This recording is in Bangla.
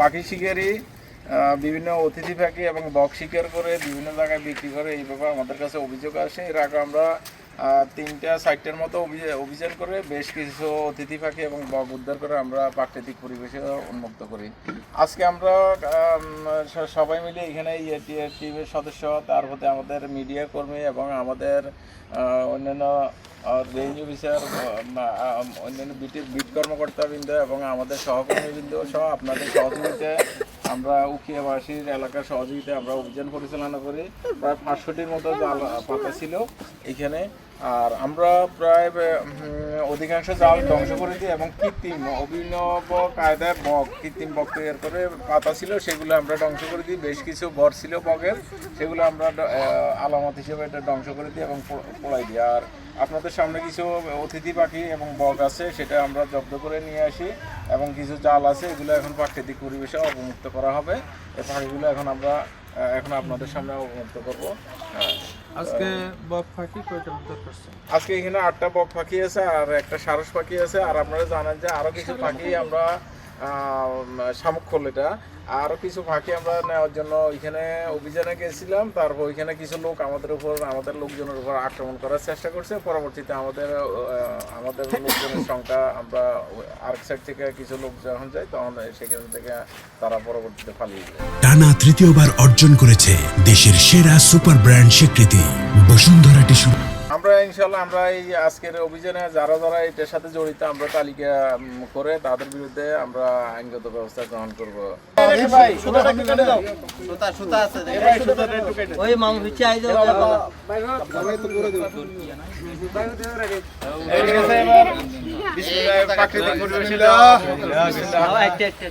পাখি শিকারি বিভিন্ন অতিথি পাখি এবং বক শিকার করে বিভিন্ন জায়গায় বিক্রি করে, এই ব্যাপারে আমাদের কাছে অভিযোগ আসে। এর আগে আমরা তিনটা সাইটের মতো অভি- অভিযান করে বেশ কিছু অতিথি পাখি এবং বক উদ্ধার করে আমরা প্রাকৃতিক পরিবেশে উন্মুক্ত করি। আজকে আমরা সবাই মিলে এখানে টিমের সদস্য, তার মধ্যে আমাদের মিডিয়া কর্মী এবং আমাদের অন্যান্য রেঞ্জ অফিসার অন্যান্য বিটের বিট কর্মকর্তাবৃন্দ এবং আমাদের সহকর্মীবৃন্দ সহ আপনাদের সহযোগিতায় আমরা উকিয়াবাসীর এলাকার সহযোগিতায় আমরা অভিযান পরিচালনা করি। প্রায় পাঁচশোটির মতো পাতা ছিল। এখানে আর আমরা প্রায় অধিকাংশ জাল ধ্বংস করে দিই এবং কৃত্রিম অভিনব কায়দায় বক, কৃত্রিম বক তৈরি করে পাতা ছিল, সেগুলো আমরা ধ্বংস করে দিই। বেশ কিছু বর ছিল বকের, সেগুলো আমরা আলামত হিসেবে এটা ধ্বংস করে দিই এবং পোড়াই দিই। আর আপনাদের সামনে কিছু অতিথি পাখি এবং বক আছে, সেটা আমরা জব্দ করে নিয়ে আসি এবং কিছু জাল আছে, এগুলো এখন প্রাকৃতিক পরিবেশে অবমুক্ত করা হবে। এই পাখিগুলো এখন আমরা এখন আপনাদের সামনে অবগত করব। হ্যাঁ। আজকে বক পাখি কয়টা উদ্ধার করছে? আজকে এখানে আটটা বক পাখি আছে আর একটা সারস পাখি আছে। আর আপনারা জানেন যে আরও কিছু পাখি আমরা শামুক খোল এটা। আরও কিছু পাখি আমরা নেওয়ার জন্য ওইখানে অভিযানে গেছিলাম, তারপর ওইখানে কিছু লোক আমাদের উপর, আমাদের লোকজনের উপর আক্রমণ করার চেষ্টা করছে। পরবর্তীতে আমাদের আমাদের লোকজনের সংখ্যা আমরা আরেক সাইড থেকে কিছু লোক যখন যায়, তখন সেখান থেকে তারা পরবর্তীতে পালিয়ে যায়। টানা তৃতীয়বার অর্জন করেছে দেশের সেরা সুপার ব্র্যান্ড স্বীকৃতি, বসুন্ধরা টিস্যু আমরা ইনশাল্লাহ আমরা এই আজকের অভিযানে যারা যারা এটার সাথে জড়িত আমরা তালিকা করে তাদের বিরুদ্ধে আমরা আইনগত ব্যবস্থা গ্রহণ করব প্রাকৃতিক পরিবেশে আচ্ছা আচ্ছা